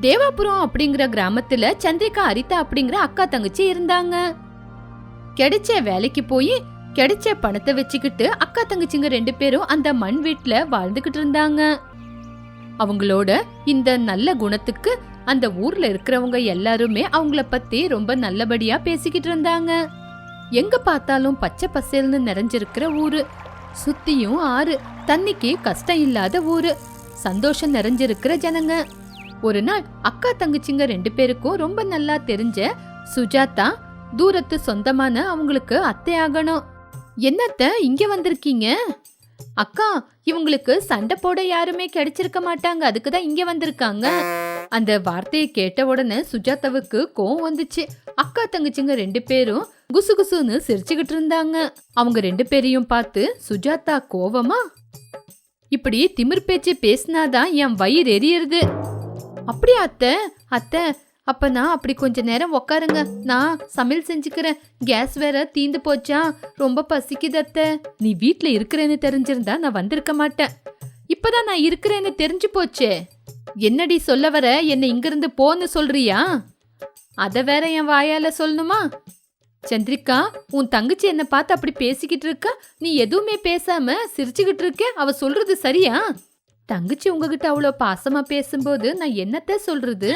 தேவாபுரம் அப்படிங்கிற கிராமத்துல சந்திரிகா அரிதா அப்படிங்கிற அக்கா தங்கச்சி இருந்தாங்க. கிடைச்ச வேலைக்கு போய் கிடைச்ச பணத்தை வச்சுக்கிட்டு அக்கா தங்கச்சிங்க ரெண்டு பேரும் அந்த மண் வீட்டுல வாழ்ந்துகிட்டு இருந்தாங்க. அவங்களோட இந்த நல்ல குணத்துக்கு அந்த ஊர்ல இருக்கிறவங்க எல்லாருமே அவங்கள பத்தி ரொம்ப நல்லபடியா பேசிக்கிட்டு இருந்தாங்க. எங்க பார்த்தாலும் பச்சை பசேல்னு நிறைஞ்சிருக்கிற ஊரு. சுத்தியும் ஆறு தண்ணிக்கு கஷ்டம் இல்லாத ஊரு. சந்தோஷம் நிறைஞ்சிருக்கிற ஜனங்க. ஒரு நாள் அக்கா தங்கச்சிங்க ரெண்டு பேருக்கும் ரொம்ப நல்லா தெரிஞ்ச சுஜாதா தூரத்து சொந்தமான அவங்களுக்கு அத்தை ஆகணும். என்னத்த இங்க வந்திருக்கீங்க? அக்கா இவங்களுக்கு சண்டை போட யாருமே கிடைச்சிருக்க மாட்டாங்க. அதுக்கு தான் இங்க வந்திருக்காங்க. அந்த வார்த்தையை கேட்ட உடனே சுஜாதாவுக்கு கோவம் வந்துச்சு. அக்கா தங்கச்சிங்க ரெண்டு பேரும் குசு குசுன்னு சிரிச்சுக்கிட்டு இருந்தாங்க. அவங்க ரெண்டு பேரையும் பார்த்து சுஜாதா கோவமா? இப்படி திமிர் பேச்சு பேசினாதான் என் வயிறு எரியறது. அப்படியா அத்தை? அத்தை அப்ப நான் அப்படி கொஞ்ச நேரம் உக்காருங்க. நான் சமையல் செஞ்சுக்கிறேன். கேஸ் வேற தீந்து போச்சா. ரொம்ப பசிக்குது அத்தை. நீ வீட்ல இருக்கிறேன்னு தெரிஞ்சிருந்தா நான் வந்திருக்க மாட்டேன். இப்பதான் நான் இருக்கிறேன்னு தெரிஞ்சு போச்சே. என்னடி சொல்ல வர? என்னை இங்கிருந்து போன்னு சொல்றியா? அதை வேற என் வாயால சொல்லணுமா? சந்திரிகா உன் தங்கச்சி என்னை பார்த்து அப்படி பேசிக்கிட்டு இருக்கா? நீ எதுவுமே பேசாம சிரிச்சுக்கிட்டு இருக்க. அவ சொல்றது சரியா? தங்கச்சி உங்ககிட்ட அவ்வளோ பாசமா பேசும்போது நான் என்னத்த சொல்றது?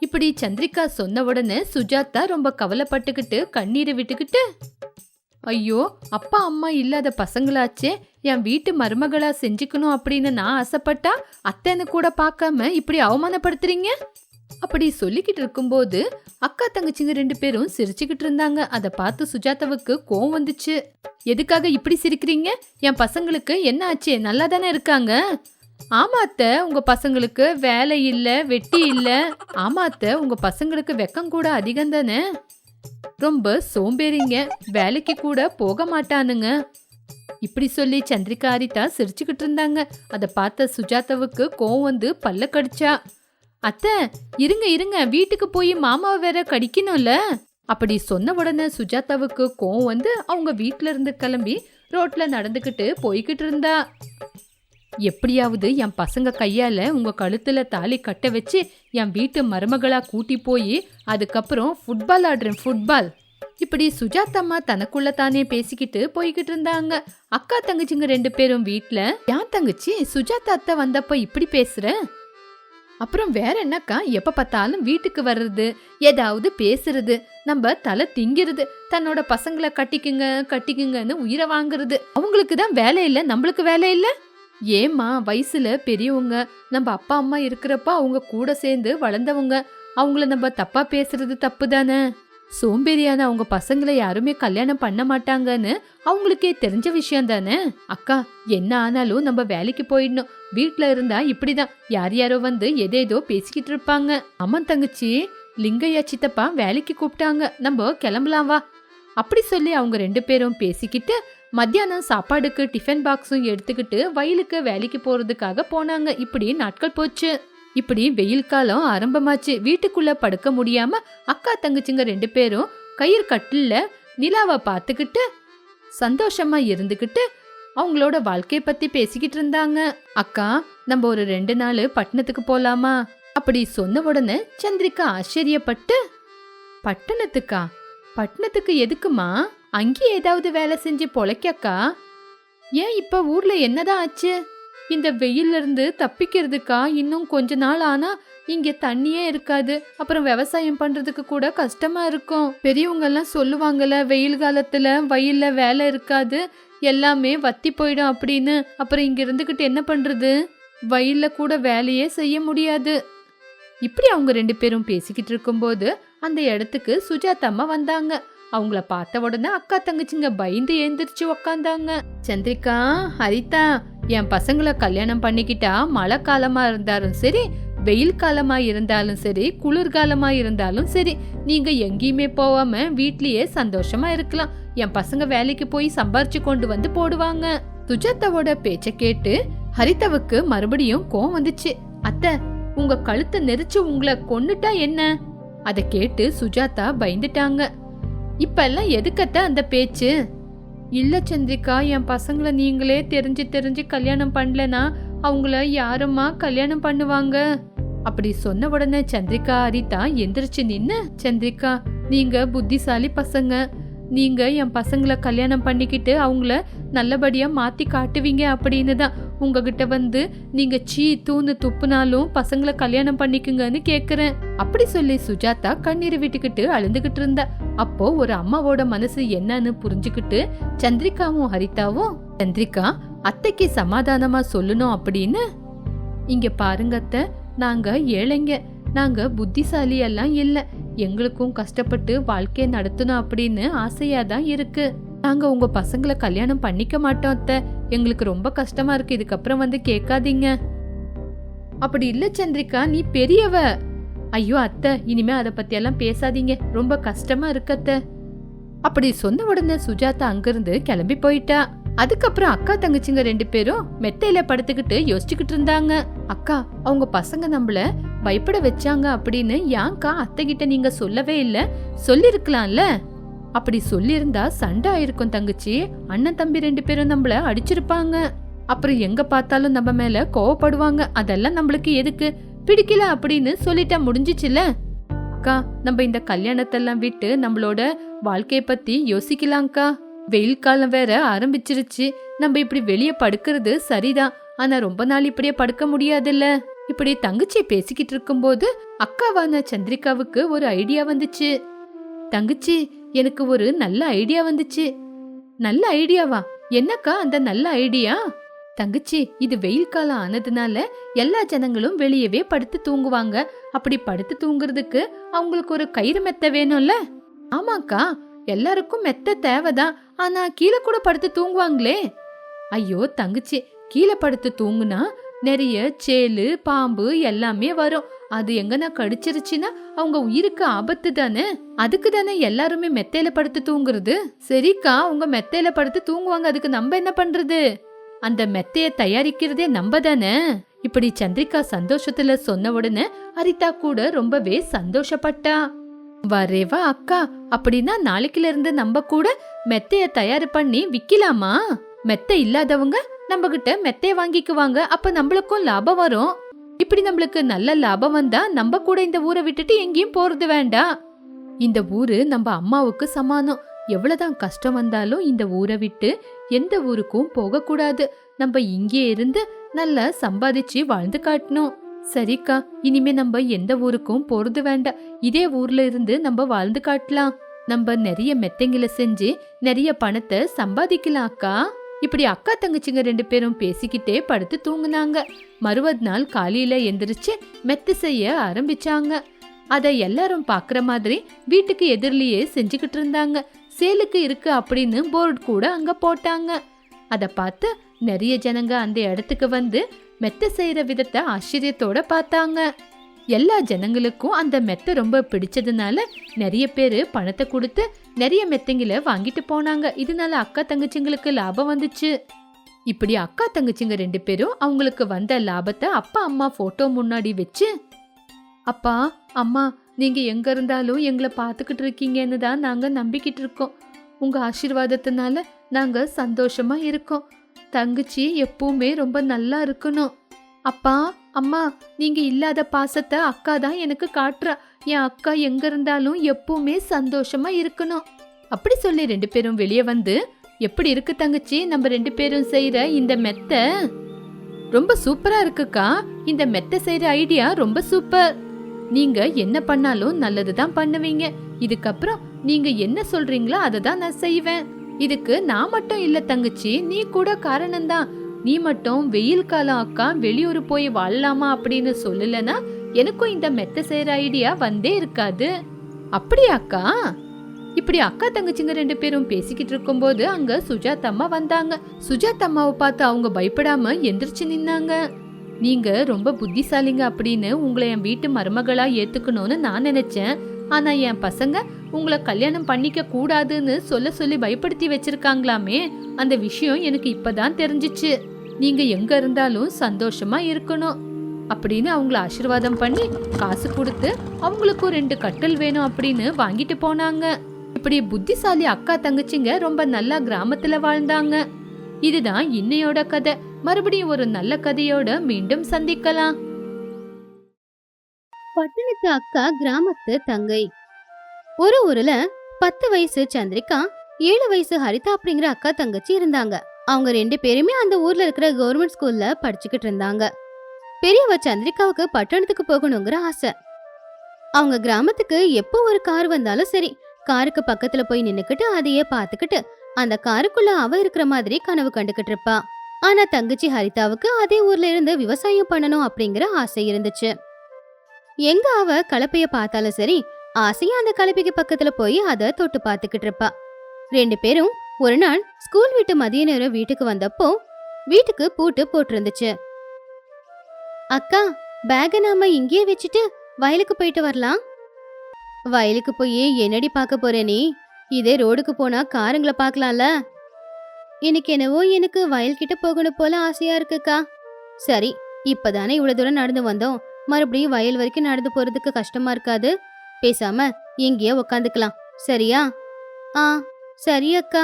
இப்படி சந்திரிகா சொன்ன உடனே சுஜாதா ரொம்ப கவலைப்பட்டுக்கிட்டு கண்ணீரை விட்டுக்கிட்டு ஐயோ அப்பா அம்மா இல்லாத பசங்களாச்சே என் வீட்டு மருமகளா செஞ்சுக்கணும் அப்படின்னு நான் ஆசைப்பட்டா அத்தைன்னு கூட பார்க்காம இப்படி அவமானப்படுத்துறீங்க? அப்படி சொல்லிக்கிட்டு இருக்கும்போது அக்கா தங்கச்சிங்க ரெண்டு பேரும் சிரிச்சுக்கிட்டு இருந்தாங்க. அதை பார்த்து சுஜாதாவுக்கு கோவம் வந்துச்சு. எதுக்காக இப்படி சிரிக்கிறீங்க? என் பசங்களுக்கு என்ன ஆச்சு? நல்லா தானே இருக்காங்க. ஆமா அத்தை உங்க பசங்களுக்கு வேலை இல்ல வெட்டி இல்ல. ஆமா அத்தை உங்க பசங்களுக்கு வெக்கம் கூட அதிகம் தானே? ரொம்ப சோம்பேறிங்க. வேலைக்கு கூட போக மாட்டானுங்க. இப்படி சொல்லி சந்திரிகா ஹரிதா சிரிச்சுக்கிட்டு இருந்தாங்க. அதை பார்த்த சுஜாதாவுக்கு கோவம் வந்து பல்ல கடிச்சா. அத்தை இருங்க இருங்க வீட்டுக்கு போய் மாமாவை வேற கடிக்கணும்ல. அப்படி சொன்ன உடனே சுஜாதாவுக்கு கோவம் வந்து அவங்க வீட்ல இருந்து கிளம்பி ரோட்ல நடந்துக்கிட்டு போய்கிட்டு இருந்தா. எப்படியாவது என் பசங்க கையால உங்க கழுத்துல தாலி கட்ட வச்சு என் வீட்டு மருமகளா கூட்டி போய் அதுக்கப்புறம் ஃபுட்பால் ஆடுறேன் ஃபுட்பால் இப்படி சுஜாதம்மா தனக்குள்ள தானே பேசிக்கிட்டு போய்கிட்டு இருந்தாங்க. அக்கா தங்கச்சிங்க ரெண்டு பேரும் வீட்டுல என் தங்கச்சி? சுஜாதா அத்தை வந்தப்ப இப்படி பேசுற? அப்புறம் வேற என்னக்கா? எப்ப பார்த்தாலும் வீட்டுக்கு வர்றது ஏதாவது பேசுறது நம்ம தலை திங்கிறது தன்னோட பசங்களை கட்டிக்குங்க கட்டிக்குங்கன்னு உயிரை வாங்குறது. அவங்களுக்கு தான் வேலை இல்லை நம்மளுக்கு வேலை இல்லை. ஏம்மா வயசுல பெரியவங்க நம்ம அப்பா அம்மா இருக்கிறப்ப அவங்க கூட சேர்ந்து வளர்ந்தவங்க அவங்கள நம்ம தப்பா பேசுறது தப்பு தானே? சோம்பேறியான அவங்க பசங்களை யாருமே கல்யாணம் பண்ண மாட்டாங்கன்னு அவங்களுக்கே தெரிஞ்ச விஷயம் தானே? அக்கா என்ன ஆனாலும் நம்ம வேலைக்கு போயிடணும். வீட்ல இருந்தா இப்படிதான். யார் யாரோ வந்து எதேதோ பேசிக்கிட்டு இருப்பாங்க. அம்மன் தங்கச்சி லிங்கையா சித்தப்பா வேலைக்கு கூப்பிட்டாங்க. நம்ம கிளம்பலாம் வா. அப்படி சொல்லி அவங்க ரெண்டு பேரும் பேசிக்கிட்டு மத்தியானம் சாப்பாடுக்கு டிஃபன் பாக்ஸும் எடுத்துக்கிட்டு வயலுக்கு வேலைக்கு போறதுக்காக போனாங்க. இப்படி நாட்கள் போச்சு. இப்படி வெயில் காலம் ஆரம்பமாச்சு. வீட்டுக்குள்ள படுக்க முடியாம அக்கா தங்கச்சிங்க ரெண்டு பேரும் கயிறு கட்டில நிலாவை பார்த்துக்கிட்டு சந்தோஷமா இருந்துக்கிட்டு அவங்களோட வாழ்க்கைய பத்தி பேசிக்கிட்டு இருந்தாங்க. அக்கா நம்ம ஒரு ரெண்டு நாள் பட்டணத்துக்கு போலாமா? அப்படி சொன்ன உடனே சந்திரிகா ஆச்சரியப்பட்டு பட்டணத்துக்கா? பட்டணத்துக்கு எதுக்குமா? அங்கேயே ஏதாவது வேலை செஞ்சு பொழைக்கக்கா? ஏன் இப்ப ஊர்ல என்னதான் ஆச்சு? இந்த வெயில்ல இருந்து தப்பிக்கிறதுக்கா இன்னும் கொஞ்ச நாள் ஆனா இங்கே தண்ணியே இருக்காது. அப்புறம் விவசாயம் பண்றதுக்கு கூட கஷ்டமா இருக்கும். பெரியவங்க எல்லாம் சொல்லுவாங்கல்ல வெயில் காலத்துல வயல்ல வேலை இருக்காது. எல்லாமே வத்தி போயிடும் அப்படின்னு. அப்புறம் இங்க இருந்துகிட்டு என்ன பண்றது? வயல்ல கூட வேலையே செய்ய முடியாது. இப்படி அவங்க ரெண்டு பேரும் பேசிக்கிட்டு இருக்கும்போது அந்த இடத்துக்கு சுஜாதம்மா வந்தாங்க. அவங்கள பார்த்த உடனே அக்கா தங்கச்சிங்க பயந்து எழுந்திரிச்சு உக்காந்தாங்க. சந்திரிகா ஹரிதா என் பசங்களை கல்யாணம் பண்ணிக்கிட்டா மழை காலமா இருந்தாலும் சரி வெயில் காலமா இருந்தாலும் சரி குளிர்காலமா இருந்தாலும் சரி நீங்க எங்கேயுமே போகாம வீட்லயே சந்தோஷமா இருக்கலாம். என் பசங்க வேலைக்கு போய் சம்பாரிச்சு கொண்டு வந்து போடுவாங்க. சுஜாதாவோட பேச்ச கேட்டு ஹரிதாவுக்கு மறுபடியும் கோவம் வந்துச்சு. அத்தை உங்க கழுத்தை நெரிச்சு உங்களை கொன்னுட்டா என்ன? அதை கேட்டு சுஜாதா பயந்துட்டாங்க. இப்பெல்லாம் எதுக்கத்த அந்த பேச்சு? இல்ல சந்திரிகா என் பசங்களை நீங்களே தெரிஞ்சு தெரிஞ்சு கல்யாணம் பண்ணலனா அவங்கள யாரும்மா கல்யாணம் பண்ணுவாங்க? அப்படி சொன்ன உடனே சந்திரிகா ஹரிதா எந்திரிச்சு நின்னு சந்திரிகா நீங்க புத்திசாலி பசங்க. நீங்க என் பசங்களை கல்யாணம் பண்ணிக்கிட்டு அவங்கள நல்லபடியா மாத்தி காட்டுவீங்க அப்படின்னு தான் உங்ககிட்ட வந்து நீங்க சீ தூணு துப்புனாலும் பசங்களை கல்யாணம் பண்ணிக்குங்கன்னு கேக்குறேன். அப்படி சொல்லி சுஜாதா கண்ணீர் விட்டுக்கிட்டு அழுந்துகிட்டு இருந்தா. அப்போ ஒரு அம்மாவோட மனசு என்னன்னு புரிஞ்சுக்கிட்டு சந்திரிகாவும் ஹரிதாவும் சந்திரிகா அத்தைக்கு சமாதானமா சொல்லணும் அப்படின்னு இங்க பாருங்க அத்தை நாங்க ஏழைங்க. நாங்க புத்திசாலி எல்லாம் எங்களுக்கும் கஷ்டப்பட்டு வாழ்க்கையை நடத்தணும் அப்படின்னு ஆசையா தான் இருக்கு. நாங்க உங்க பசங்களை கல்யாணம் பண்ணிக்க மாட்டோம் அத்தை. எங்களுக்கு ரொம்ப கஷ்டமா இருக்கு. இதுக்கப்புறம் வந்து கேட்காதீங்க. அப்படி இல்ல சந்திரிகா. நீ பெரியவ. ஐயோ அத்தை. இனிமே அதை பற்றியெல்லாம் பேசாதீங்க. ரொம்ப கஷ்டமா இருக்கு அத்தை. அப்படி சொன்ன உடனே சுஜாதா அங்கிருந்து கிளம்பி போயிட்டா. அதுக்கப்புறம் அக்கா தங்கச்சிங்க ரெண்டு பேரும் மெத்தையில படுத்துக்கிட்டு யோசிச்சுக்கிட்டு இருந்தாங்க. அக்கா அவங்க பசங்க நம்மள பயப்பட வச்சாங்க அப்படின்னு ஏன்க்கா அத்தை கிட்ட நீங்க சொல்லவே இல்லை? சொல்லிருக்கலாம்ல? அப்படி சொல்லியிருந்தா சண்டை ஆயிருக்கும் தங்கச்சி. அண்ணன் தம்பி ரெண்டு பேரும் நம்மள அடிச்சிருப்பாங்க. அப்புறம் எங்க பார்த்தாலும் நம்ம மேல கோவப்படுவாங்க. அதெல்லாம் நம்மளுக்கு எதுக்கு? பிடிக்கல அப்படின்னு சொல்லிட்டா முடிஞ்சிச்சுல? அக்கா நம்ம இந்த கல்யாணத்தெல்லாம் விட்டு நம்மளோட வாழ்க்கைய பத்தி யோசிக்கலாம்க்கா. வெயில் காலம் வேற ஆரம்பிச்சிருச்சு. நம்ம இப்படி வெளியே படுக்கிறது சரிதான். ஆனா ரொம்ப நாள் இப்படியே படுக்க முடியாதுல்ல? இப்படி தங்கச்சி பேசிக்கிட்டு இருக்கும்போது அக்காவான சந்திரிகாவுக்கு ஒரு ஐடியா வந்துச்சு. தங்கச்சி எனக்கு ஒரு நல்ல ஐடியா வந்துச்சு. நல்ல ஐடியாவா? என்னக்கா அந்த நல்ல ஐடியா? தங்கச்சி இது வெயில் காலம் ஆனதுனால எல்லா ஜனங்களும் வெளியவே படுத்து தூங்குவாங்க. அப்படி படுத்து தூங்குறதுக்கு அவங்களுக்கு ஒரு கயிறு மெத்த வேணும்ல? ஆமாக்கா எல்லாருக்கும் மெத்த தேவைதான். ஆனா கீழே கூட படுத்து தூங்குவாங்களே. ஐயோ தங்கச்சி கீழே படுத்து தூங்குனா நிறைய சேலு பாம்பு எல்லாமே வரும். அது எங்கன்னா கடிச்சிருச்சுன்னா அவங்க உயிருக்கு ஆபத்து தானே? அதுக்கு தானே எல்லாருமே மெத்தையில படுத்து தூங்குறது? சரிக்கா உங்க மெத்தையில படுத்து தூங்குவாங்க. அதுக்கு நம்ம என்ன பண்றது? அந்த மெத்தைய தயாரிக்கிறதே நம்ம தானே? இப்படி சந்திரிகா சந்தோஷத்துல சொன்ன உடனே ஹரிதா கூட ரொம்பவே சந்தோஷப்பட்டா. வரேவா அக்கா அப்படின்னா நாளைக்குல இருந்து நம்ம கூட மெத்தைய தயார் பண்ணி விக்கலாமா? மெத்தை இல்லாதவங்க நம்ம கிட்ட மெத்தைய வாங்கிக்குவாங்க அப்ப நம்மளுக்கும் லாபம் வரும். இப்படி நம்மளுக்கு நல்ல லாபம் வந்தா நம்ம கூட இந்த ஊரை விட்டுட்டு எங்கேயும் போறது வேண்டாம் இந்த ஊரு நம்ம அம்மாவுக்கு சமானம். எவ்வளவுதான் கஷ்டம் வந்தாலும் இந்த ஊரை விட்டு எந்த ஊருக்கும் போக கூடாது நம்ம இங்கே இருந்து நல்லா சம்பாதிச்சு வாழ்ந்து காட்டணும். சரிக்கா இனிமே நம்ம எந்த ஊருக்கும் போறது வேண்டாம் இதே ஊர்ல இருந்து நம்ம வாழ்ந்து காட்டலாம். நம்ம நிறைய மெத்தைங்களை செஞ்சு நிறைய பணத்தை சம்பாதிக்கலாம் அக்கா இப்படி அக்கா தங்கச்சிங்க ரெண்டு பேரும் பேசிக்கிட்டே படுத்து தூங்குனாங்க. மறுவது நாள் காலையில எந்திரிச்சு மெத்து செய்ய ஆரம்பிச்சாங்க. அதை எல்லாரும் பாக்குற மாதிரி வீட்டுக்கு எதிரிலேயே செஞ்சுக்கிட்டு இருந்தாங்க. சேலுக்கு இருக்கு அப்படின்னு போர்டு கூட அங்க போட்டாங்க. அதை பார்த்து நிறைய ஜனங்க அந்த இடத்துக்கு வந்து மெத்த செய்யற விதத்தை ஆச்சரியத்தோட பார்த்தாங்க. எல்லா ஜனங்களுக்கும் அந்த மெத்தை ரொம்ப பிடிச்சதுனால நிறைய பேர் பணத்தை கொடுத்து நிறைய மெத்தைங்களை வாங்கிட்டு போனாங்க. இதனால அக்கா தங்கச்சிங்களுக்கு லாபம் வந்துச்சு. இப்படி அக்கா தங்கச்சிங்க ரெண்டு பேரும் அவங்களுக்கு வந்த லாபத்தை அப்பா அம்மா போட்டோ முன்னாடி வச்சு அப்பா அம்மா நீங்க எங்க இருந்தாலும் எங்களை பார்த்துக்கிட்டு இருக்கீங்கன்னு தான் நாங்க நம்பிக்கிட்டு இருக்கோம். உங்க ஆசீர்வாதத்தினால நாங்க சந்தோஷமா இருக்கோம். தங்கச்சி எப்பவுமே ரொம்ப நல்லா இருக்கணும். அப்பா அம்மா நீங்க இல்லாத பாசத்தை அக்கா தான் எனக்கு காட்டுறா. என் அக்கா எங்க இருந்தாலும் எப்பவுமே சந்தோஷமா இருக்கணும். அப்படி சொல்லி ரெண்டு பேரும் வெளியே வந்து எப்படி இருக்கு தங்கச்சி? நம்ம ரெண்டு பேரும் செய்யற இந்த மெத்த? ரொம்ப சூப்பரா இருக்குக்கா. இந்த மெத்த செய்யற ஐடியா ரொம்ப சூப்பர். நீங்க என்ன பண்ணாலும் நல்லது தான் பண்ணுவீங்க. இதுக்கப்புறம் நீங்க என்ன சொல்றீங்களோ அதை தான் நான் செய்வேன். இதுக்கு நான் மட்டும் இல்ல தங்கச்சி நீ கூட காரணம்தான் நீ மட்டும் வெயில் காலம் அக்கா வெளியூர் போய் வாழலாமா அப்படின்னு சொல்லலனா எனக்கும் இந்த மெத்த செய்யற ஐடியா வந்தே இருக்காது. அப்படியா அக்கா? இப்படி அக்கா தங்கச்சிங்க ரெண்டு பேரும் பேசிக்கிட்டு இருக்கும்போது அங்க சுஜாதம்மா வந்தாங்க. சுஜாத் அம்மாவை பார்த்து அவங்க பயப்படாம எந்திரிச்சு நின்னாங்க. நீங்க ரொம்ப புத்திசாலிங்க அப்படின்னு உங்களை என் வீட்டு மருமகளா ஏத்துக்கணும்னு நான் நினைச்சேன். ஆனா என் பசங்க உங்களை கல்யாணம் பண்ணிக்க கூடாதுன்னு சொல்ல சொல்லி பயப்படுத்தி வச்சிருக்காங்களாமே. அந்த விஷயம் எனக்கு இப்பதான் தெரிஞ்சிச்சு. நீங்க எங்க இருந்தாலும் சந்தோஷமா இருக்கணும் அப்படின்னு அவங்கள ஆசீர்வாதம் பண்ணி காசு கொடுத்து அவங்களுக்கும் ரெண்டு கட்டல் வேணும் அப்படின்னு வாங்கிட்டு போனாங்க. இப்படி புத்திசாலி அக்கா தங்கச்சிங்க ரொம்ப நல்லா கிராமத்துல வாழ்ந்தாங்க. இதுதான் இன்னையோட கதை. மறுபடியும் ஒரு நல்ல கதையோட மீண்டும் சந்திக்கலாம். பட்டணத்து அக்கா கிராமத்து தங்கை. ஒரு ஊர்ல பத்து வயசு சந்திரிகா ஏழு வயசு ஹரிதா அப்படிங்கிற அக்கா தங்கச்சி இருந்தாங்க. அவங்க ரெண்டு பேருமே அந்த ஊர்ல இருக்கிற கவர்மெண்ட் ஸ்கூல்ல படிச்சுக்கிட்டு இருந்தாங்க. பெரியவ சந்திரிகாவுக்கு பட்டணத்துக்கு போகணுங்கிற ஆசை. அவங்க கிராமத்துக்கு எப்போ ஒரு கார் வந்தாலும் சரி காருக்கு பக்கத்துல போய் நின்னுக்கிட்டு அதையே பாத்துக்கிட்டு அந்த காருக்குள்ள அவ இருக்கிற மாதிரி கனவு கண்டுகிட்டு இருப்பா. ஆனா தங்கச்சி ஹரிதாவுக்கு அதே ஊர்ல இருந்து விவசாயம் பண்ணணும் அப்படிங்கிற ஆசை இருந்துச்சு. எங்க அவ கலப்பைய பார்த்தாலும் சரி ஆசையா அந்த கலப்பைக்கு பக்கத்துல போய் அத தொட்டு பார்த்துக்கிட்டு இருப்பா. ரெண்டு பேரும் ஒரு நாள் ஸ்கூல் விட்டு மதிய நேரம் வீட்டுக்கு வந்தப்போ வீட்டுக்கு பூட்டு போட்டிருந்துச்சு. அக்கா பேக நாம இங்கேயே வச்சுட்டு வயலுக்கு போயிட்டு வரலாம். வயலுக்கு போய் என்னடி பார்க்க போற நீ? இதே ரோடுக்கு போனா காருங்களை பார்க்கலாம்ல? இன்னைக்கு என்னவோ எனக்கு வயல்கிட்ட போகணும் போல ஆசையா இருக்குக்கா. சரி இப்பதானே இவ்வளவு தூரம் நடந்து வந்தோம். மறுபடியும் வயல் வரைக்கும் நடந்து போறதுக்கு கஷ்டமா இருக்காது. பேசாம இங்கேயே உக்காந்துக்கலாம். சரியா? ஆ சரி அக்கா.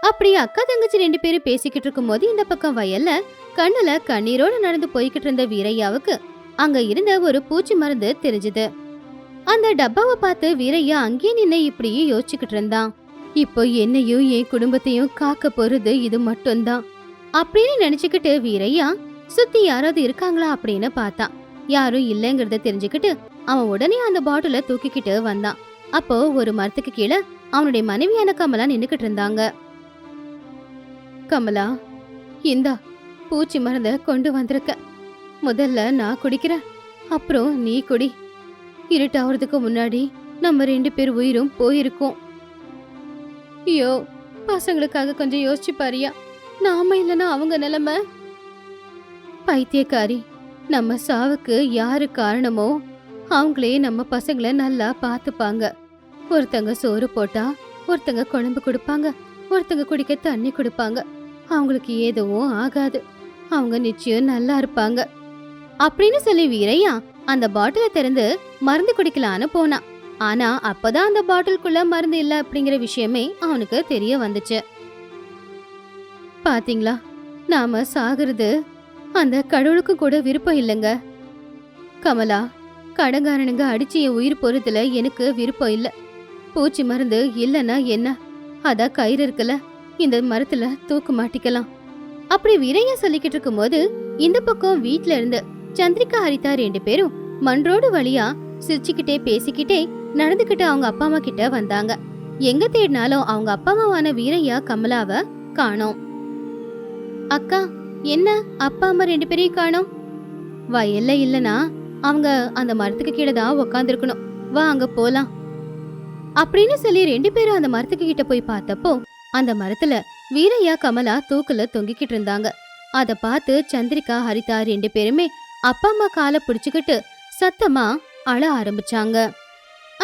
அப்படி அக்கா தங்கச்சி ரெண்டு பேரும் பேசிக்கிட்டு இருக்கும்போது இந்த பக்கம் வயல்ல கண்ணுல கண்ணீரோட நடந்து போய்கிட்டு இருந்த வீரையாவுக்கு அங்க இருந்த ஒரு பூச்சி மருந்து தெரிஞ்சது. அந்த டப்பாவை பார்த்து வீரையா அங்கேயே நின்னு இப்படியே யோசிச்சுக்கிட்டு இருந்தான். இப்போ என்னையும் என் குடும்பத்தையும் காக்க போறது இது மட்டும்தான் அப்படின்னு நினைச்சுக்கிட்டு வீரையா சுத்தி யாராவது இருக்காங்களா? அப்படின்னு பார்த்தான் யாரும் இல்லைங்கிறத தெரிஞ்சுக்கிட்டு அவன் உடனே அந்த பாட்டில தூக்கிக்கிட்டு வந்தான். அப்போ ஒரு மரத்துக்கு கீழே அவனுடைய மனைவியான கமலா நின்னுக்கிட்டு இருந்தாங்க. கமலா இந்தா பூச்சி மருந்த கொண்டு வந்திருக்க. முதல்ல நான் குடிக்கிறேன் அப்புறம் நீ குடி. இருட்டாவதுக்கு முன்னாடி நம்ம ரெண்டு பேர் உயிரும் போயிருக்கோம். ஐயோ பசங்களுக்காக கொஞ்சம் யோசிச்சு பாரியா நாம இல்லைன்னா அவங்க நிலைமை? பைத்தியக்காரி நம்ம சாவுக்கு யாரு காரணமோ அவங்களே நம்ம பசங்களை நல்லா பார்த்துப்பாங்க. ஒருத்தங்க சோறு போட்டா ஒருத்தங்க குழம்பு கொடுப்பாங்க ஒருத்தங்க குடிக்க தண்ணி கொடுப்பாங்க. அவங்களுக்கு எதுவும் ஆகாது. அவங்க நிச்சயம் நல்லா இருப்பாங்க. அப்படின்னு சொல்லி வீரையா அந்த பாட்டில திறந்து மருந்து குடிக்கலான்னு போனான் ஆனா அப்பதான் அந்த பாட்டிலுக்குள்ள மருந்து இல்ல அப்படிங்கிற விஷயமே அவனுக்கு தெரிய வந்துச்சு. பாத்தீங்களா? நாம சாகிறது அந்த கடவுளுக்கு கூட விருப்பம் இல்லைங்க. கமலா கடங்காரனுங்க அடிச்சு என் உயிர் பொறுத்துல எனக்கு விருப்பம் இல்ல. பூச்சி மருந்து இல்லைன்னா என்ன? அதான் கயிறு இருக்குல்ல. இந்த மரத்துல தூக்கு மாட்டிக்கலாம். அப்படி வீரையா சொல்லிக்கிட்டு இருக்கும்போது இந்த பக்கம் வீட்ல இருந்து சந்திரிகா ஹரிதா ரெண்டு பேரும் மண் வழியா சிரிச்சுக்கிட்டே பேசிக்கிட்டே நடந்துக்கிட்டு அவங்க அப்பா அம்மா கிட்ட வந்தாங்க. எங்க தேடினாலும் அவங்க அப்பா அம்மாவான வீரையா கமலாவ காணோம். அக்கா என்ன அப்பா அம்மா ரெண்டு பேரையும் காணோம்? வயல்ல இல்லனா அவங்க அந்த மரத்துக்கு கீழே தான் உக்காந்துருக்கணும். வா அங்க போலாம். அப்படின்னு சொல்லி ரெண்டு பேரும் அந்த மரத்துக்கு கிட்ட போய் பார்த்தப்போ அந்த மரத்துல வீரையா கமலா தூக்குல தொங்கிக்கிட்டு இருந்தாங்க. அத பார்த்து சந்திரிகா ஹரிதா ரெண்டு பேருமே அப்பா அம்மா காலை பிடிச்சுக்கிட்டு சத்தமா அழ ஆரம்பிச்சாங்க.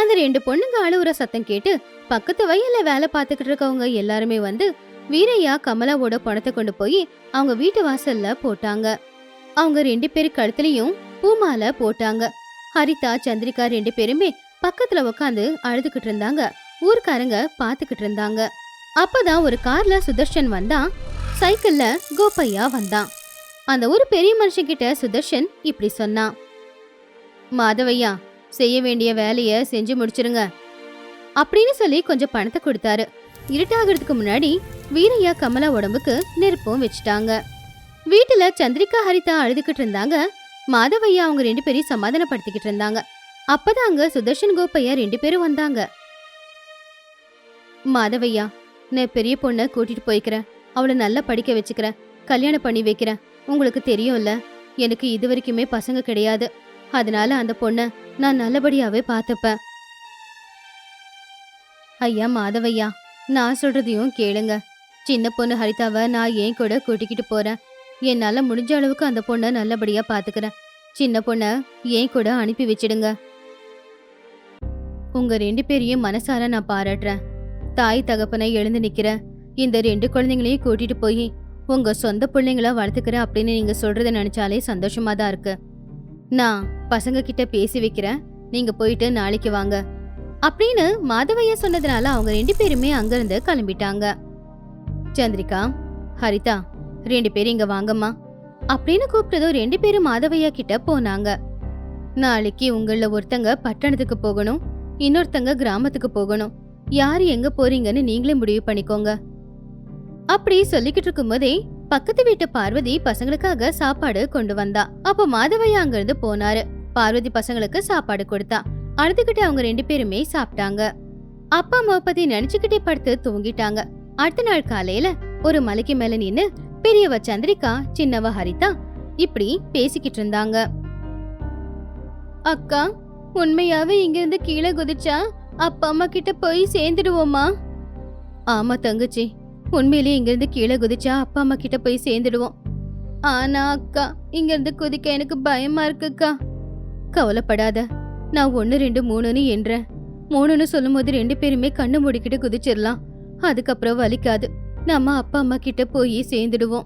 அந்த ரெண்டு பொண்ணுங்க அழுவுற சத்தம் கேட்டு பக்கத்து வயல்ல வேலை பார்த்துக்கிட்டு இருக்கவங்க எல்லாருமே வந்து வீரையா கமலாவோட பணத்தை கொண்டு போய் அவங்க வீட்டு வாசல்ல போட்டாங்க. அவங்க ரெண்டு பேரு கழுத்துலயும் பூமால போட்டாங்க. ஹரிதா சந்திரிகா ரெண்டு பேருமே பக்கத்துல உட்காந்து அழுதுகிட்டு இருந்தாங்க. ஊர்க்காரங்க பாத்துக்கிட்டு இருந்தாங்க. அப்பதான் ஒரு கார்ல சுதர்ஷன் வந்தான் சைக்கிள்ல கோப்பையா வந்தான் அந்த ஒரு பெரிய மனுஷன் கிட்ட சுதர்ஷன் இப்படி சொன்னான் மாதவையா செய்ய வேண்டிய வேலைய செஞ்சு முடிச்சிருங்க அப்படின்னு சொல்லி கொஞ்சம் பணத்தை கொடுத்தாரு. இருட்டாகிறதுக்கு முன்னாடி வீரையா கமலா உடம்புக்கு நெருப்பும் வச்சுட்டாங்க. வீட்டுல சந்திரிகா ஹரிதா அழுதுகிட்டு இருந்தாங்க. மாதவையா அவங்க ரெண்டு பேரையும் சமாதானப்படுத்திக்கிட்டு இருந்தாங்க. அப்பதான் அங்க சுதர்ஷன் கோப்பையா ரெண்டு பேரும் வந்தாங்க. மாதவையா நான் பெரிய பொண்ணை கூட்டிட்டு போய்க்கிறேன் அவளை நல்லா படிக்க வச்சுக்கிறேன் கல்யாணம் பண்ணி வைக்கிறேன் உங்களுக்கு தெரியும்ல எனக்கு இது வரைக்குமே பசங்க கிடையாது. அதனால அந்த பொண்ணை நான் நல்லபடியாவே பார்த்துப்பேன். ஐயா மாதவையா நான் சொல்றதையும் கேளுங்க. சின்ன பொண்ணு ஹரிதாவை நான் ஏன் கூட கூட்டிக்கிட்டு போறேன்? என்னால முடிஞ்ச அளவுக்கு அந்த பொண்ணை நல்லபடியா பாத்துக்கிறேன் சின்ன பொண்ணை ஏன் கூட அனுப்பி வச்சிடுங்க. உங்க ரெண்டு பேரையும் மனசார நான் பாராட்டுறேன். தாய் தகப்பனை எழுந்து நிக்கிற இந்த ரெண்டு குழந்தைங்களையும் கூட்டிட்டு போய் உங்க சொந்த பிள்ளைங்கள வளர்த்துக்கிற? அப்படின்னு நீங்க சொல்றத நினைச்சாலே சந்தோஷமா தான் இருக்கு. நான் பசங்க கிட்ட பேசி வைக்கிறேன். நீங்க போயிட்டு நாளைக்கு வாங்க. அப்படின்னு மாதவையா சொன்னதுனால அவங்க ரெண்டு பேருமே அங்கிருந்து கிளம்பிட்டாங்க. சந்திரிகா ஹரிதா ரெண்டு பேரும் இங்க வாங்கம்மா. அப்படின்னு கூப்பிட்டதும் ரெண்டு பேரும் மாதவையா கிட்ட போனாங்க. நாளைக்கு உங்கள ஒருத்தங்க பட்டணத்துக்கு போகணும் இன்னொருத்தங்க கிராமத்துக்கு போகணும். யார் எங்க போறீங்கன்னு நீங்களே முடிவு பண்ணிக்கோங்க. அப்படி சொல்லிக்கிட்டு இருக்கும்போதே பக்கத்து வீட்டு பார்வதி பசங்களுக்காக சாப்பாடு கொண்டு வந்தா. அப்ப மாதவையா அங்கிருந்து போனாரு. பார்வதி பசங்களுக்கு சாப்பாடு கொடுத்தா. அழுதுகிட்டு அவங்க ரெண்டு பேருமே சாப்பிட்டாங்க. அப்பா அம்மா பத்தி நினைச்சுக்கிட்டே படுத்து தூங்கிட்டாங்க. அடுத்த நாள் காலையில ஒரு மலைக்கு மேல நின்னு பெரியவ சந்திரிகா சின்னவ ஹரிதா இப்படி பேசிக்கிட்டு இருந்தாங்க. அக்கா உண்மையாவே இங்க இருந்து கீழே குதிச்சா அப்பா அம்மா கிட்ட போய் சேர்ந்துடுவோமா ஆமா தங்கச்சி உண்மையிலேயே இங்கிருந்து கீழே குதிச்சா அப்பா அம்மா கிட்ட போய் சேர்ந்துடுவோம். ஆனா அக்கா இங்கிருந்து குதிக்க எனக்கு பயமா இருக்குக்கா. கவலைப்படாத நான் ஒன்று ரெண்டு மூணுன்னு என்றேன். மூணுன்னு சொல்லும்போது ரெண்டு பேருமே கண்ணு மூடிக்கிட்டு குதிச்சிடலாம். அதுக்கப்புறம் வலிக்காது. நம்ம அப்பா அம்மா கிட்ட போய் சேர்ந்துடுவோம்.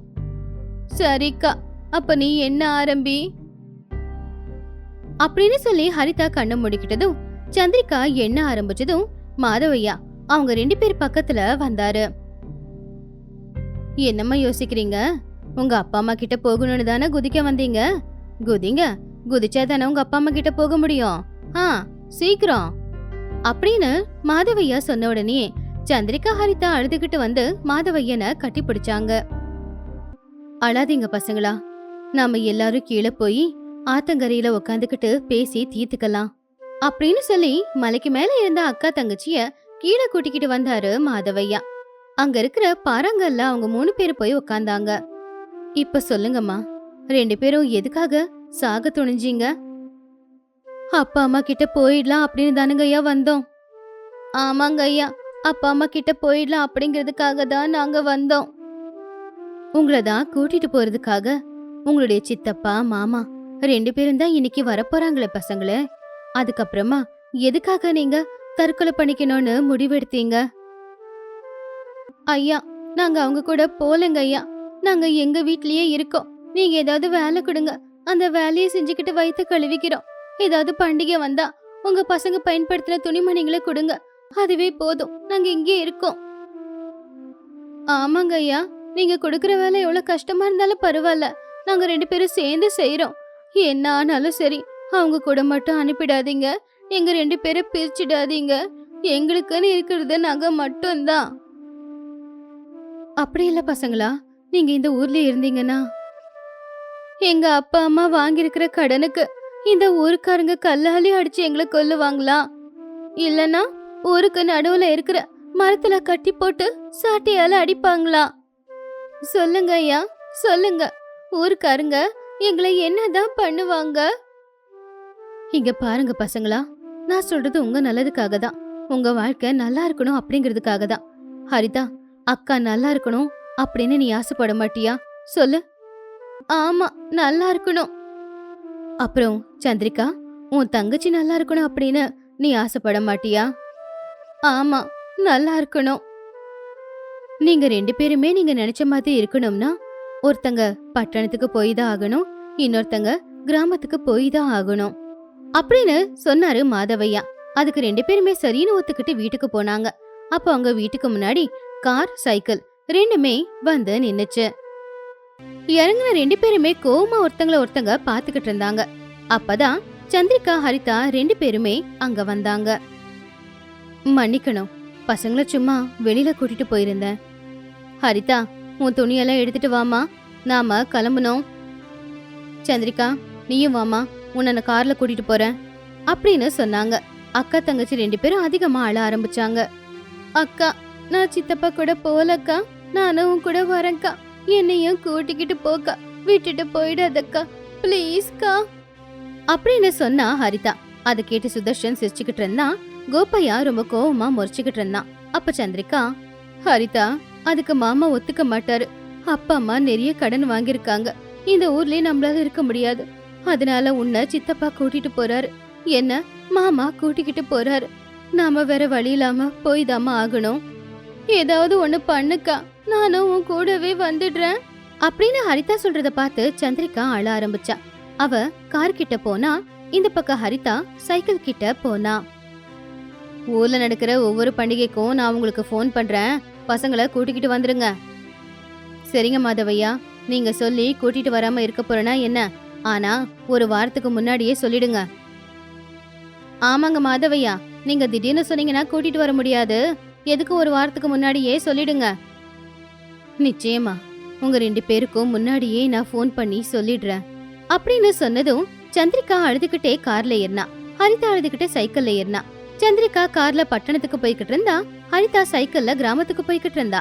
சரிக்கா அப்ப நீ என்ன ஆரம்பி? அப்படின்னு சொல்லி ஹரிதா கண்ணு முடிக்கிட்டதும் சந்திரிகா எண்ண ஆரம்பிச்சதும் மாதவையா அவங்க ரெண்டு பேர் பக்கத்துல வந்தாரு. என்னம்மா யோசிக்கிறீங்க? உங்க அப்பா அம்மா கிட்ட போகணும்னு தானே குதிக்க வந்தீங்க? குதிங்க குதிச்சா தானே உங்க அப்பா அம்மா கிட்ட போக முடியும். ஆ சீக்கிரம். அப்படின்னு மாதவையா சொன்ன உடனே சந்திரிகா ஹரிதா அழுதுகிட்டு வந்து மாதவையனை கட்டி பிடிச்சாங்க அழாதீங்க பசங்களா நாம எல்லாரும் கீழே போய் ஆத்தங்கரையில உக்காந்துக்கிட்டு பேசி தீர்த்துக்கலாம். அப்படின்னு சொல்லி மலைக்கு மேல இருந்த அக்கா தங்கச்சிய கீழே கூட்டிக்கிட்டு வந்தாரு மாதவையா. அங்க இருக்கிற பாறாங்கல்ல அவங்க மூணு பேர் போய் உக்காந்தாங்க. இப்ப சொல்லுங்கம்மா ரெண்டு பேரும் எதுக்காக சாக துணிஞ்சீங்க? அப்பா அம்மா கிட்ட போயிடலாம் அப்படின்னு தானுங்க ஐயா வந்தோம். ஆமாங்க ஐயா அப்பா அம்மா கிட்ட போயிடலாம் அப்படிங்கிறதுக்காக தான் நாங்க வந்தோம். உங்களை தான் கூட்டிட்டு போறதுக்காக உங்களுடைய சித்தப்பா மாமா ரெண்டு பேரும் தான் இன்னைக்கு வரப்போறாங்களே பசங்களே. அதுக்கப்புறமா எதுக்காக நீங்க தற்கொலை பண்ணிக்கணும்னு முடிவெடுத்தீங்க? ஐயா நாங்க அவங்க கூட போலங்க ஐயா. நாங்க எங்க வீட்லயே இருக்கோம். நீங்க ஏதாவது வேலை கொடுங்க. அந்த வேலையை செஞ்சுக்கிட்டு வயிற்று கழுவிக்கிறோம். ஏதாவது பண்டிகை வந்தா உங்க பசங்க பயன்படுத்தின துணிமணிகளை கொடுங்க. அதுவே போதும். நாங்க இங்கே இருக்கோம். ஆமாங்க ஐயா. நீங்க கொடுக்கற வேலை எவ்வளவு கஷ்டமா இருந்தாலும் பரவாயில்ல. நாங்க ரெண்டு பேரும் சேர்ந்து செய்யறோம் என்ன ஆனாலும் சரி அவங்க கூட மட்டும் அனுப்பிடாதீங்க. எங்க ரெண்டு பேரை பிரிச்சிடாதீங்க. எங்களுக்குன்னு இருக்கிறது நாங்க மட்டும்தான். அப்படி இல்ல பசங்களா? நீங்க இந்த ஊர்ல இருந்தீங்கன்னா? எங்க அப்பா அம்மா வாங்கியிருக்கிற கடனுக்கு இந்த ஊருக்காரங்க கல்லாலே அடிச்சு எங்களை கொல்லுவாங்களா? இல்லனா ஊருக்கு நடுவுல இருக்கிற மரத்துல கட்டி போட்டு சாட்டையால அடிப்பாங்களா? சொல்லுங்க ஐயா சொல்லுங்க. ஊருக்காரங்க எங்களை என்னதான் பண்ணுவாங்க? இங்க பாருங்க பசங்களா நான் சொல்றது உங்க நல்லதுக்காக தான். உங்க வாழ்க்கை நல்லா இருக்கணும் அப்படிங்கிறதுக்காக தான். ஹரிதா அக்கா நல்லா இருக்கணும் அப்படின்னு நீ ஆசைப்பட மாட்டியா? சொல்லு. ஆமா நல்லா இருக்கணும். அப்புறம் சந்திரிகா உன் தங்கச்சி நல்லா இருக்கணும் அப்படின்னு நீ ஆசைப்பட மாட்டியா? ஆமா நல்லா இருக்கணும். நீங்க ரெண்டு பேருமே நீங்க நினைச்ச மாதிரி இருக்கணும்னா ஒருத்தங்க பட்டணத்துக்கு போய் தான் ஆகணும் இன்னொருத்தங்க கிராமத்துக்கு போய் தான் ஆகணும். அப்படின்னு சொன்னாரு மாதவையா. அதுக்கு ரெண்டு பேருமே சரின்னு ஒத்துக்கிட்டு வீட்டுக்கு போனாங்க. அப்போ அவங்க வீட்டுக்கு முன்னாடி கார் சைக்கிள் ரெண்டுமே வந்து நின்னுச்சு. இறங்குன ரெண்டு பேருமே கோவமா ஒருத்தங்கள ஒருத்தங்க பாத்துக்கிட்டு இருந்தாங்க. அப்பதான் சந்திரிகா ஹரிதா ரெண்டு பேருமே அங்க வந்தாங்க. மன்னிக்கணும் பசங்கள சும்மா வெளியில கூட்டிட்டு போயிருந்தேன். ஹரிதா உன் துணியெல்லாம் எடுத்துட்டு வாமா நாம கிளம்பணும். சந்திரிகா நீயும் வாமா உன்னை நான் கார்ல கூட்டிட்டு போறேன் அப்படின்னு சொன்னாங்க. அக்கா தங்கச்சி ரெண்டு பேரும் அதிகமா அழ ஆரம்பிச்சாங்க. அக்கா நான் சித்தப்பா கூட போலக்கா நானும் உன் கூட வரேன்க்கா. என்னையும் கூட்டிக்கிட்டு போக்கா. விட்டுட்டு போயிடாதக்கா. ப்ளீஸ்க்கா. அப்படின்னு சொன்னா ஹரிதா. அதை கேட்டு சுதர்ஷன் சிரிச்சுக்கிட்டு இருந்தான். கோபையா ரொம்ப கோவமா முறைச்சுக்கிட்டு இருந்தான். அப்ப சந்திரிகா ஹரிதா அதுக்கு மாமா ஒத்துக்க மாட்டாரு. அப்பா அம்மா நிறைய கடன் வாங்கியிருக்காங்க. இந்த ஊர்லயே நம்மளால இருக்க முடியாது. அதனால உன்னை சித்தப்பா கூட்டிட்டு போறார். என்ன? மாமா கூட்டிக்கிட்டு போறார். நாம வேற வழி இல்லாம போய்தாம்மா ஆகணும். ஏதாவது ஒண்ணு பண்ணுக்கா. நானும் உன் கூடவே வந்துடுறேன். அப்படின்னு ஹரிதா சொல்றத பார்த்து சந்திரிகா அழ ஆரம்பிச்சா. அவ கார் கிட்ட போனா இந்த பக்கம் ஹரிதா சைக்கிள் கிட்ட போனா. ஊர்ல நடக்கிற ஒவ்வொரு பண்டிகைக்கும் நான் உங்களுக்கு ஃபோன் பண்றேன். பசங்களை கூட்டிக்கிட்டு வந்துருங்க. சரிங்க மாதவையா. நீங்க சொல்லி கூட்டிட்டு வராம இருக்க போறேன்னா என்ன? ஆனா ஒரு வாரத்துக்கு முன்னாடியே சொல்லிடுங்க. ஆமாங்க மாதவையா நீங்க திடீர்னு சொன்னீங்கன்னா கூட்டிட்டு வர முடியாது. எதுக்கு ஒரு வாரத்துக்கு முன்னாடியே சொல்லிடுங்க. நிச்சயமா உங்க ரெண்டு பேருக்கும் முன்னாடியே நான் ஃபோன் பண்ணி சொல்லிடுறேன். அப்படின்னு சொன்னதும் சந்திரிகா அழுதுகிட்டே கார்ல ஏறினா ஹரிதா அழுதுகிட்டே சைக்கிள்ல ஏறினா சந்திரிகா கார்ல பட்டணத்துக்கு போய்கிட்டு இருந்தா ஹரிதா சைக்கிள்ல கிராமத்துக்கு போய்கிட்டு இருந்தா.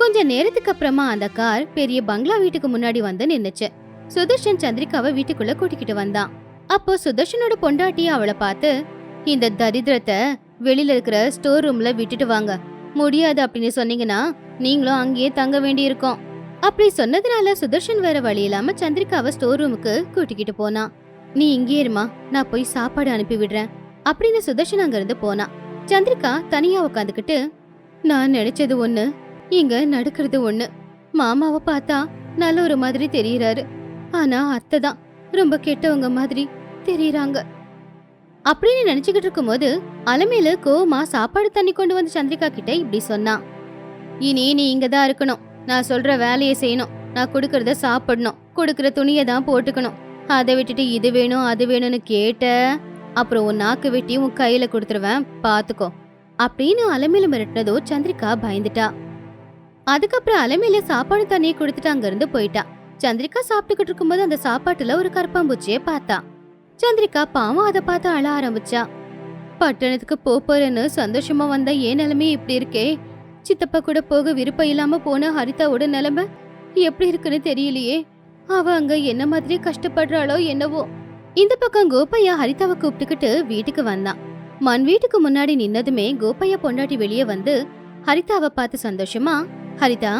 கொஞ்ச நேரத்துக்கு அப்புறமா அந்த கார் பெரிய பங்களா வீட்டுக்கு முன்னாடி வந்து நின்னுச்சு. சுதர்ஷன் சந்திரிகாவை வீட்டுக்குள்ள கூட்டிக்கிட்டு வந்தான். அப்போ சுதர்ஷனோட பொண்டாட்டி அவளை பார்த்து இந்த தரித்திரத்தை வெளியில இருக்கிற ஸ்டோர் ரூம்ல விட்டுட்டு வாங்க. முடியாது அப்படின்னு சொன்னீங்கன்னா நீங்களும் அங்கேயே தங்க வேண்டியிருக்கும். அப்படி சொன்னதுனால சுதர்ஷன் வேற வழி இல்லாம சந்திரிகாவை ஸ்டோர் ரூமுக்கு கூட்டிக்கிட்டு போனான். நீ இங்கே இருமா நான் போய் சாப்பாடு அனுப்பி விடுறேன். அப்படின்னு சுதர்ஷன் அங்க இருந்து போனான். சந்திரிகா தனியா உட்காந்துக்கிட்டு நான் நினைச்சது ஒண்ணு இங்க நடக்கிறது ஒண்ணு. மாமாவை பார்த்தா நல்ல ஒரு மாதிரி தெரியறாரு. ஆனா அத்தை தான் ரொம்ப கெட்டவங்க மாதிரி தெரியறாங்க. அப்படின்னு நினைச்சுக்கிட்டு இருக்கும்போது அலமேலு கோவமா சாப்பாடு தண்ணி கொண்டு வந்து சந்திரிகா கிட்ட இப்படி சொன்னான் இனி நீ இங்க தான் இருக்கணும். நான் சொல்ற வேலையை செய்யணும். நான் கொடுக்கறத சாப்பிடணும். கொடுக்கற துணியை தான் போட்டுக்கணும். அதை விட்டுட்டு இது வேணும் அது வேணும்னு கேட்ட அப்புறம் உன் நாக்கு வெட்டி உன் கையில கொடுத்துருவேன் பாத்துக்கோ. அப்படின்னு அலமேலு மிரட்டினதோ சந்திரிகா பயந்துட்டா. அதுக்கப்புறம் அலமேல சாப்பாடு தண்ணியை கொடுத்துட்டு அங்கிருந்து போயிட்டா. சந்திரிகா சாப்பிட்டுக்கிட்டு இருக்கும்போது அந்த சாப்பாட்டுல ஒரு கரப்பாம்பூச்சியை பார்த்தா. சந்திரிகா பாவம் அதை பார்த்து அழ ஆரம்பிச்சா. பட்டணத்துக்கு போறேன்னு சந்தோஷமா வந்த ஏன் நிலைமை இப்படி இருக்கே? சித்தப்பா கூட போக விருப்பம் இல்லாம போன ஹரிதாவோட நிலைமை எப்படி இருக்குன்னு தெரியலையே. அவ அங்க என்ன மாதிரி கஷ்டப்படுறாளோ என்னவோ. இந்த பக்கம் கோபையா ஹரிதாவை கூப்பிட்டுக்கிட்டு வீட்டுக்கு வந்தான் மண் வீட்டுக்கு முன்னாடி நின்னதுமே கோபையா பொண்டாட்டி வெளியே வந்து ஹரிதாவை பார்த்து சந்தோஷமா ஹரிதா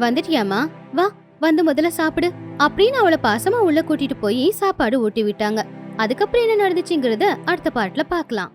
வந்துட்டியாமா வா. வந்து முதல்ல சாப்பிடு அப்படின்னு அவளை பாசமா உள்ள கூட்டிட்டு போய் சாப்பாடு ஊட்டி விட்டாங்க. அதுக்கப்புறம் என்ன நடந்துச்சுங்கிறத அடுத்த பாட்டுல பார்க்கலாம்.